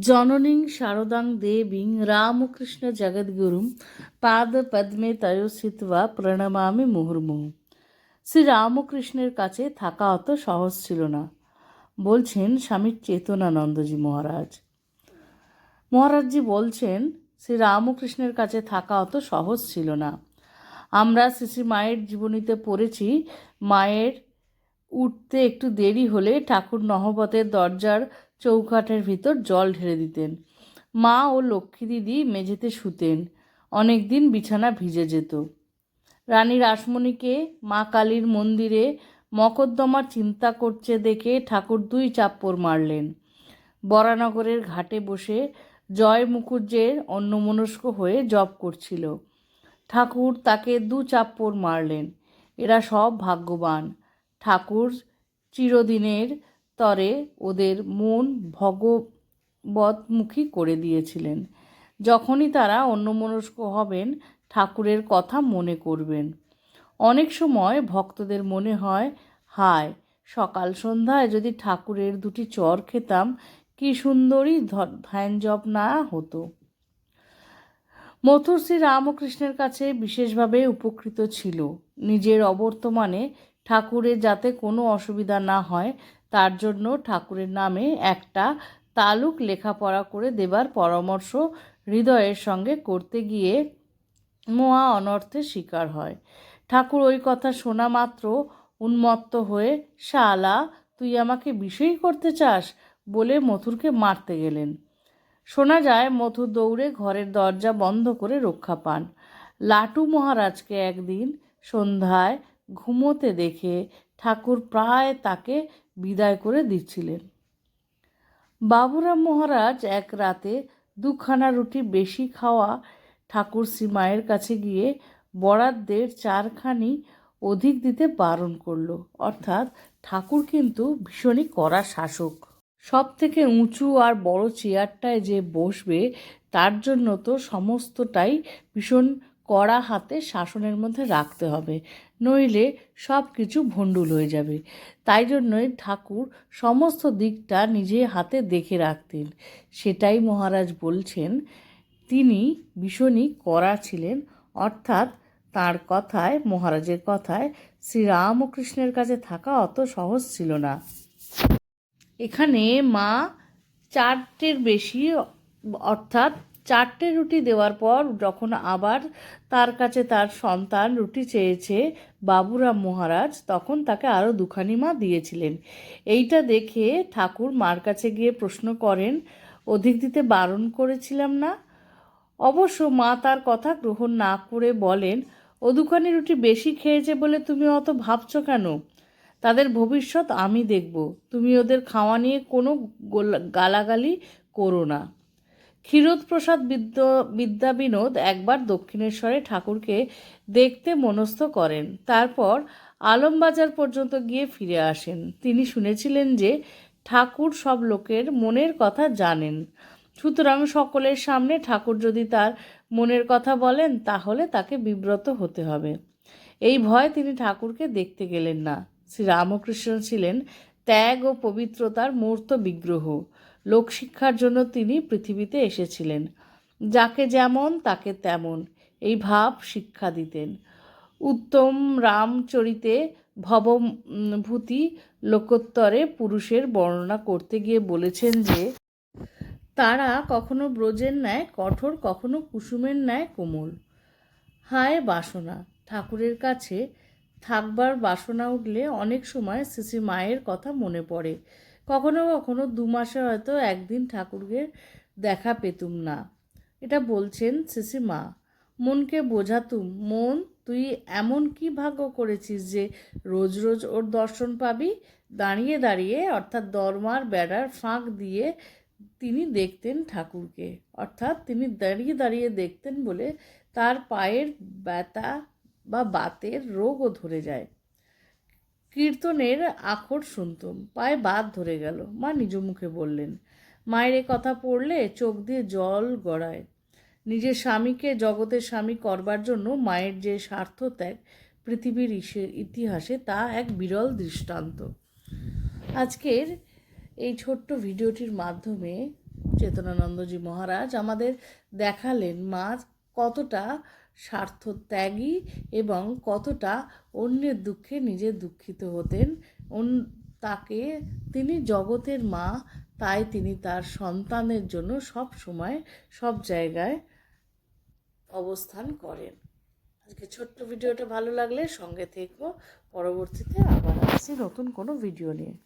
জননীং শারদাং দেবীং রামকৃষ্ণ জগদ্গুরুম পাদ পদ্মে তয় স্থিত্বা প্রণমামি মুহুর্মুহু। শ্রী রামকৃষ্ণের কাছে থাকা অত সহজ ছিল না। বলছেন স্বামী চেতনানন্দজি মহারাজ। মহারাজজি বলছেন, শ্রী রামকৃষ্ণের কাছে থাকা অত সহজ ছিল না। আমরা শ্রী মায়ের জীবনীতে পড়েছি, মায়ের উঠতে একটু দেরি হলে ঠাকুর নহবতের দরজার চৌকাঠের ভিতর জল ঢেলে দিতেন। মা ও লক্ষ্মী দিদি মেঝেতে শুতেন। অনেক দিন বিছানা ভিজে যেত। রানী রাসমণিকে মা কালীর মন্দিরে মকদ্দমার চিন্তা করছে দেখে ঠাকুর দুই চাপ্পর মারলেন। বরানগরের ঘাটে বসে জয় মুখুজ্জের অন্যমনস্ক হয়ে জপ করছিল। ঠাকুর তাকে দু চাপ্পর মারলেন। এরা সব ভাগ্যবান। ঠাকুর চিরদিনের তরে ওদের মন ভগবতমুখী করে দিয়েছিলেন। যখনই তারা অন্যমনস্ক হবেন, ঠাকুরের কথা মনে করবেন। অনেক সময় ভক্তদের মনে হয়, হায়, সকাল সন্ধ্যায় যদি ঠাকুরের দুটি চর খেতাম, কি সুন্দরই ধ্যান জপ না হতো। মথুর শ্রী রামকৃষ্ণের কাছে বিশেষভাবে উপকৃত ছিল। নিজের অবর্তমানে ঠাকুরের যাতে কোনো অসুবিধা না হয় তার জন্য ঠাকুরের নামে একটা তালুক লেখাপড়া করে দেবার পরামর্শ হৃদয়ের সঙ্গে করতে গিয়ে মহা অনর্থের শিকার হয়। ঠাকুর ওই কথা শোনা মাত্র উন্মত্ত হয়ে, শালা, তুই আমাকে বিষয়ী করতে চাস? বলে মথুরকে মারতে গেলেন। শোনা যায়, মথুর দৌড়ে ঘরের দরজা বন্ধ করে রক্ষা পান। লাটু মহারাজকে একদিন সন্ধ্যায় ঘুমোতে দেখে ঠাকুর প্রায় তাকে বিদায় করে দিচ্ছিলেন। বাবুরাম মহারাজ এক রাতে দুখানা রুটি বেশি খাওয়া ঠাকুর শ্রীমায়ের কাছে গিয়ে বরাদ্দের চারখানি অধিক দিতে বারণ করল। অর্থাৎ ঠাকুর কিন্তু ভীষণই কড়া শাসক। সব থেকে উঁচু আর বড় চেয়ারটায় যে বসবে, তার জন্য তো সমস্তটাই ভীষণ কড়া হাতে শাসনের মধ্যে রাখতে হবে। নইলে সব কিছু ভণ্ডুল হয়ে যাবে। তাই জন্যই ঠাকুর সমস্ত দিকটা নিজে হাতে দেখে রাখতেন। সেটাই মহারাজ বলছেন, তিনি ভীষণই কড়া ছিলেন। অর্থাৎ তার কথায়, মহারাজের কথায় শ্রীরামকৃষ্ণের কাছে থাকা অত সহজ ছিল না। এখানে মা চারটের বেশি, অর্থাৎ চারটে রুটি দেওয়ার পর যখন আবার তার কাছে তার সন্তান রুটি চেয়েছে বাবুরাম মহারাজ, তখন তাকে আরও দুখানি মা দিয়েছিলেন। এইটা দেখে ঠাকুর মার কাছে গিয়ে প্রশ্ন করেন, অধিক দিতে বারণ করেছিলাম না? অবশ্য মা তার কথা গ্রহণ না করে বলেন, ও দুখানি রুটি বেশি খেয়েছে বলে তুমি অত ভাবছ কেন? তাদের ভবিষ্যৎ আমি দেখব। তুমি ওদের খাওয়া নিয়ে কোনো গোলা- গালাগালি করো না। ক্ষীরোদ প্রসাদ বিদ্য বিদ্যা বিনোদ একবার দক্ষিণেশ্বরে ঠাকুরকে দেখতে মনস্থ করেন। তারপর আলমবাজার পর্যন্ত গিয়ে ফিরে আসেন। তিনি শুনেছিলেন যে ঠাকুর সব লোকের মনের কথা জানেন। সুতরাং সকলের সামনে ঠাকুর যদি তার মনের কথা বলেন, তাহলে তাকে বিব্রত হতে হবে। এই ভয় তিনি ঠাকুরকে দেখতে গেলেন না। শ্রী রামকৃষ্ণ ছিলেন ত্যাগ ও পবিত্রতার মূর্ত বিগ্রহ। লোকশিক্ষার জন্য তিনি পৃথিবীতে এসেছিলেন। যাকে যেমন, তাকে তেমন। এই ভাব শিক্ষা দিতেন। উত্তম রামচরিতে ভবভূতি লোকোত্তরে পুরুষের বর্ণনা করতে গিয়ে বলেছেন যে, তারা কখনো ব্রজের ন্যায়, কঠোর, কখনো কুসুমের ন্যায় কোমল। হায় বাসনা, ঠাকুরের কাছে থাকবার বাসনা উঠলে অনেক সময় শ্রী মায়ের কথা মনে পড়ে। কখনো কখনো দু মাসে হয়তো একদিন ঠাকুরকে দেখা পেতুম না। এটা বলছেন মা। মনকে বোঝাতুম, মন, তুই এমন কি ভাগ্য করেছিস যে রোজ রোজ ওর দর্শন পাবি? দাঁড়িয়ে দাঁড়িয়ে, অর্থাৎ দরমার বেড়ার ফাঁক দিয়ে তিনি দেখতেন ঠাকুরকে। অর্থাৎ তিনি দাঁড়িয়ে দাঁড়িয়ে দেখতেন বলে তার পায়ের ব্যথা বা বাতের রোগও ধরে যায়। কীর্তনের আখর শুনতুম। পায়ে বাদ ধরে গেল। মা নিজ মুখে বললেন, মায়ের এ কথা পড়লে চোখ দিয়ে জল গড়ায়। নিজের স্বামীকে জগতের স্বামী করবার জন্য মায়ের যে স্বার্থত্যাগ পৃথিবীর ইসে- ইতিহাসে তা এক বিরল দৃষ্টান্ত। আজকের এই ছোট্ট ভিডিওটির মাধ্যমে চেতনানন্দজি মহারাজ আমাদের দেখালেন মা কতটা স্বার্থ ত্যাগী এবং কতটা অন্যের দুঃখে নিজে দুঃখিত হতেন। তাকে তিনি জগতের মা, তাই তিনি তার সন্তানের জন্য সব সময় সব জায়গায় অবস্থান করেন। আজকে ছোট্ট ভিডিওটা ভালো লাগলে সঙ্গে থেকো। পরবর্তীতে আবার আসছি নতুন কোনো ভিডিও নিয়ে।